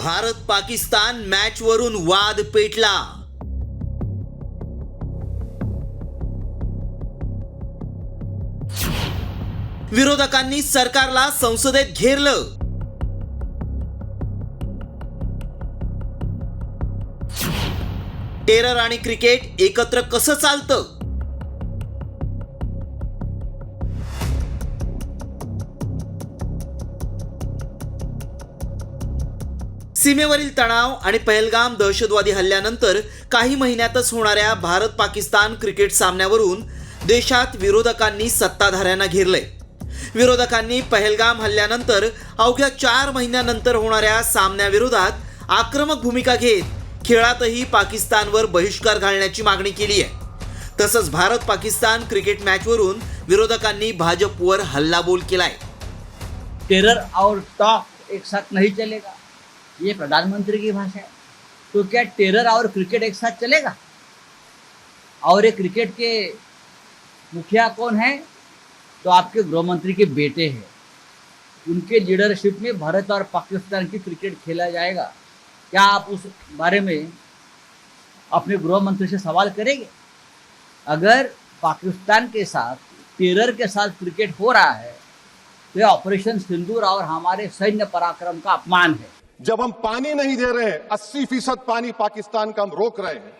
Bharat Pakistan match वरून वाद पेटला. विरोधकांनी सरकारला संसदेत घेरलं. टेरर आणि क्रिकेट एकत्र कसं चालतं? सीमेवरील तणाव आणि पहलगाम दहशतवादी हल्ल्यानंतर काही महिन्यातच होणाऱ्या भारत पाकिस्तान क्रिकेट सामन्यावरून देशात विरोधकांनी सत्ताधाऱ्यांना घेरलंय. विरोधकांनी पहलगाम हल्ल्यानंतर अवघ्या चार महिन्यानंतर होणाऱ्या सामन्याविरोधात आक्रमक भूमिका घेत खेळातही पाकिस्तानवर बहिष्कार घालण्याची मागणी केली आहे. तसंच भारत पाकिस्तान क्रिकेट मॅचवरून विरोधकांनी भाजपवर हल्लाबोल केलाय. टेरर और टॉक एक साथ नहीं चलेगा. ये प्रधानमंत्री की भाषा है। तो क्या टेरर और क्रिकेट एक साथ चलेगा? और ये क्रिकेट के मुखिया कौन है? तो आपके गृह मंत्री के बेटे हैं। उनके लीडरशिप में भारत और पाकिस्तान की क्रिकेट खेला जाएगा। क्या आप उस बारे में अपने गृह मंत्री से सवाल करेंगे? अगर पाकिस्तान के साथ, टेरर के साथ क्रिकेट हो रहा है तो ऑपरेशन सिंदूर और हमारे सैन्य पराक्रम का अपमान है। जब हम पानी नहीं दे रहे हैं, अस्सी फ़ीसद पानी पाकिस्तान का हम रोक रहे हैं।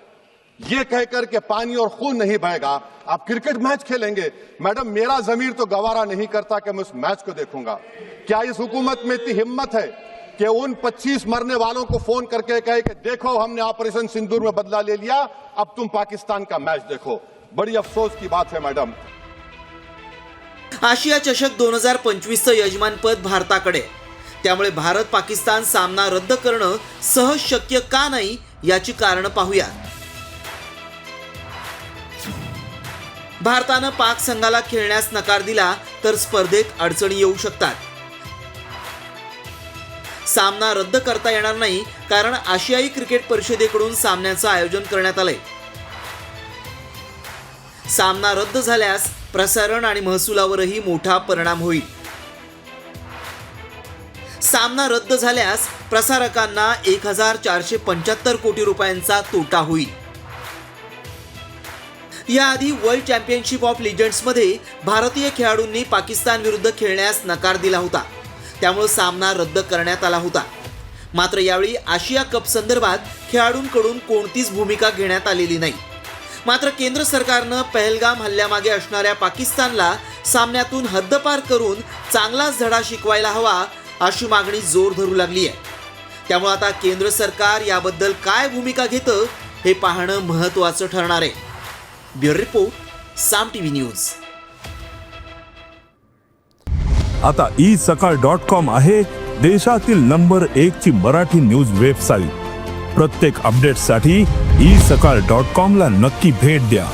ये कहकर के पानी और खून नहीं बहेगा, आप क्रिकेट मैच खेलेंगे। मैडम, मेरा जमीर तो गवारा नहीं करता कि मैं उस मैच को देखूँगा। क्या इस हुकूमत में इतनी हिम्मत है कि उन 25 मरने वालों को फ़ोन करके कहे कि देखो, हमने ऑपरेशन सिंदूर में बदला ले लिया, अब तुम पाकिस्तान का मैच देखो। बड़ी अफसोस की बात है, मैडम। आशिया चषक दोन हज़ार पंचवीसचं यजमानपद भारताकडे. त्यामुळे भारत पाकिस्तान सामना रद्द करणं सहज शक्य का नाही याची कारण पाहूया भारतानं पाक संघाला खेळण्यास नकार दिला तर स्पर्धेत अडचणी येऊ शकतात. सामना रद्द करता येणार नाही कारण आशियाई क्रिकेट परिषदेकडून सामन्याचं आयोजन करण्यात आलंय. सामना रद्द झाल्यास प्रसारण आणि महसुलावरही मोठा परिणाम होईल. सामना रद्द झाल्यास प्रसारकांना एक हजार चारशे पंच्याहत्तर कोटी रुपयांचा तोटा होईल. याआधी वर्ल्ड चॅम्पियनशिप ऑफ लिजंड्समध्ये भारतीय खेळाडूंनी पाकिस्तान विरुद्ध खेळण्यास नकार दिला होता. त्यामुळे सामना रद्द करण्यात आला होता. मात्र यावेळी आशिया कप संदर्भात खेळाडूंकडून कोणतीच भूमिका घेण्यात आलेली नाही. मात्र केंद्र सरकारनं पहलगाम हल्ल्यामागे असणाऱ्या पाकिस्तानला सामन्यातून हद्दपार करून चांगलाच धडा शिकवायला हवा अशी मागणी जोर धरू लागली आहे. त्यामुळे आता केंद्र सरकार याबद्दल काय भूमिका घेतं हे पाहणं महत्त्वाचं ठरणार आहे. Bureau report Saam TV news. आता ई सकाळ डॉट कॉम आहे देशातील नंबर एक ची मराठी न्यूज वेबसाईट. प्रत्येक अपडेटसाठी ई सकाळ डॉट कॉम ला नक्की भेट द्या.